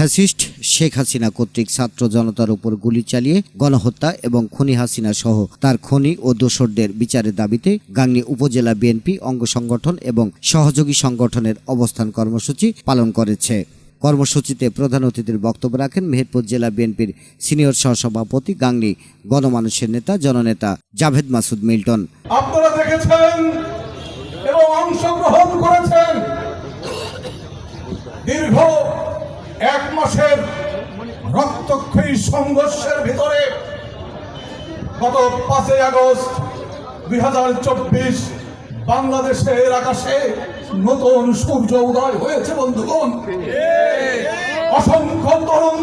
Fascist Sheikh Hasina কর্তৃক ছাত্র জনতার উপর গুলি চালিয়ে গণহত্যা এবং খনি হাসিনা সহ তার খনি ও দোসরদের বিচারের দাবিতে গাংনী উপজেলা বিএনপি অঙ্গ সংগঠন এবং সহযোগী সংগঠনের অবস্থান কর্মসূচি পালন করেছে। কর্মসূচিতে প্রধান অতিথির বক্তব্য রাখেন মেহেরপুর জেলা বিএনপির সিনিয়র সহসভাপতি গাংনী গণমানুষের নেতা, জননেতা জাভেদ মাসুদ মিল্টন। আপনারা দেখেছেন এবং অংশগ্রহণ করেছেন। দীর্ঘ এক মাসের রক্তক্ষয়ী সংঘর্ষের ভিতরে গত পাঁচই আগস্ট দুই হাজার চব্বিশ বাংলাদেশের আকাশে নতুন সূর্য উদয় হয়েছে, বন্ধুগণ। অসংখ্য তরুণ,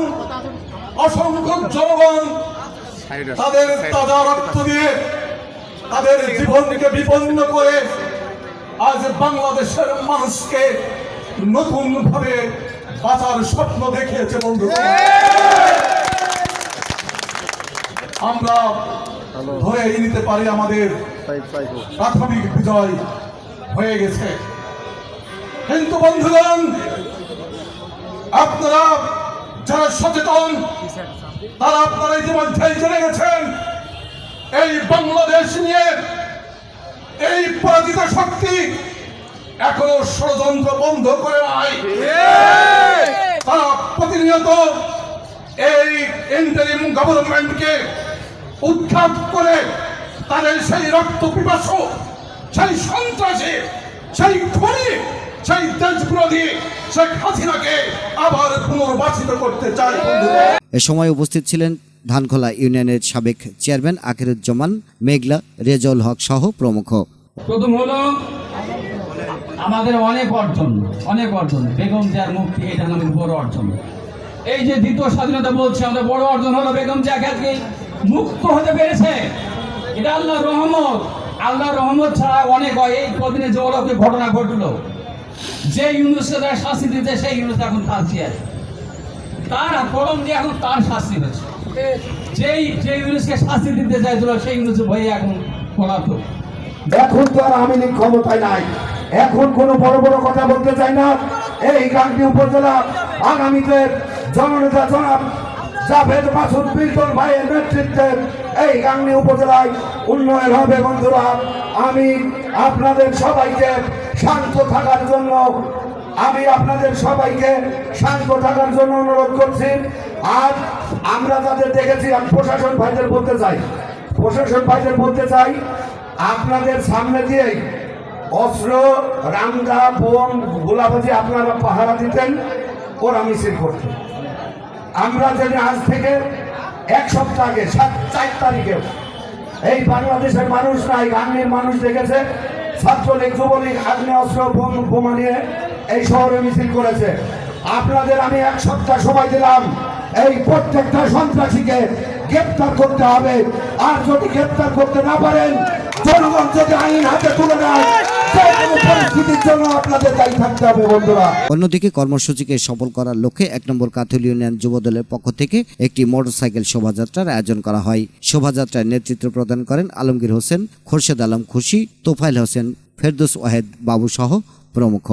অসংখ্য জনগণ তাদের তাজা রক্ত দিয়ে তাদের জীবনকে বিপন্ন করে আজ বাংলাদেশের মানুষকে নতুন ভাবে বাঁচার স্বপ্ন দেখিয়েছে বন্ধু। আমরা ধরে নিতে পারি আমাদের প্রাথমিক বিজয় হয়ে গেছে। কিন্তু বন্ধুগণ, আপনারা যারা সচেতন, তারা আপনারা ইতিমধ্যেই জেনে গেছেন, এই বাংলাদেশ নিয়ে এই পরাজিত শক্তি এখনও ষড়যন্ত্র বন্ধ করে নাই। প্রতিনিয়ত এই ইন্টারিম গভর্নমেন্টকে উৎখাত করে তাদের সেই রক্ত পিপাসু সেই সন্ত্রাসী সেই খুনি সেই দেশ বিরোধী শেখ হাসিনাকে আবার পুনর্বাসিত করতে চাই এ সময় উপস্থিত ছিলেন ধানখোলা ইউনিয়নের সাবেক চেয়ারম্যান আখিরুজ্জামান মেঘলা রেজল হক সহ প্রমুখ। প্রথম হলো আমাদের অনেক অর্জন অনেক অর্জন। বেগম জিয়ার মুক্তি এটা আমাদের বড় অর্জন। এই যে দ্বিতীয় স্বাধীনতা বলছে, আমাদের বড় অর্জন হলো বেগম আজকে মুক্ত হতে পেরেছে। এটা আল্লাহ রহমত। আল্লাহ রহমত ছাড়া অনেক হয়। এই কদিনে যে অলৌকিক ঘটনা ঘটলো, যে ইউনুসকে তারা শাস্তি দিতে সেই ইউনুস এখন তার চেয়ারে তার কলম দিয়ে এখন তার শাস্তি হয়েছে। যেই, যে ইউনুসকে শাস্তি দিতে চাইছিল, সেই ইউনুস ভয়ে এখন পলাতক। এখন তো আর আমি ক্ষমতায় নাই। এখন কোনো বড় বড় কথা বলতে চাই না। এই গাংটি উপজেলা আগামীতে জননেতা জনাব জাভেদ মাসুদ বিল্টন ভাইয়ের নেতৃত্বে এই গাংনি উপজেলায় উন্নয়ন হবে বন্ধুরা। আমি আপনাদের সবাইকে শান্ত থাকার জন্য, আমি আপনাদের সবাইকে শান্ত থাকার জন্য অনুরোধ করছি। আর আমরা যাদের দেখেছি আমি প্রশাসন ভাইদের বলতে চাই। প্রশাসন ভাইদের বলতে চাই, আপনাদের সামনে দিয়েই অস্ত্র, রামদা, বোম, গোলাবাজি আপনারা পাহারা দিতেন, ওরা মিছিল করতেন। আমরা যদি আজ থেকে এক সপ্তাহ আগে, সাত, চার তারিখে। এই বাংলাদেশের মানুষ নাই গাঙ্গের মানুষ দেখেছে, ছাত্রলীগ, যুবলীগ আগ্নেয় অস্ত্র বোম, বোমা নিয়ে এই শহরে মিছিল করেছে। আপনাদের আমি এক সপ্তাহ সময় দিলাম। এই প্রত্যেকটা সন্ত্রাসীকে গ্রেপ্তার করতে হবে। আর যদি গ্রেপ্তার করতে না পারেন, জনগণ যদি আইন হাতে তুলে নেয় অন্যদিকে কর্মসূচিকে সফল করার লক্ষ্যে এক নম্বর কাথল ইউনিয়ন যুবদলের পক্ষ থেকে একটি মোটরসাইকেল শোভাযাত্রার আয়োজন করা হয়। শোভাযাত্রায় নেতৃত্ব প্রদান করেন আলমগীর হোসেন, খোরশেদ আলম খুশি তোফাইল হোসেন, ফেরদোস ওয়াহেদ বাবু সহ প্রমুখ।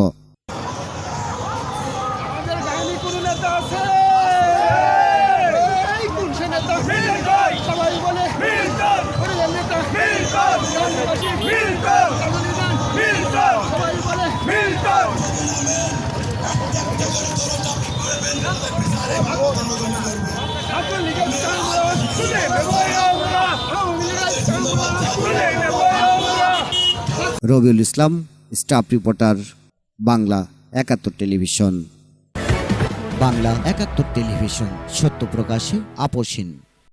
Rabiul Islam staff reporter Bangla Ekattor television. Bangla একাত্তর টেলিভিশন সত্য প্রকাশে আপোষহীন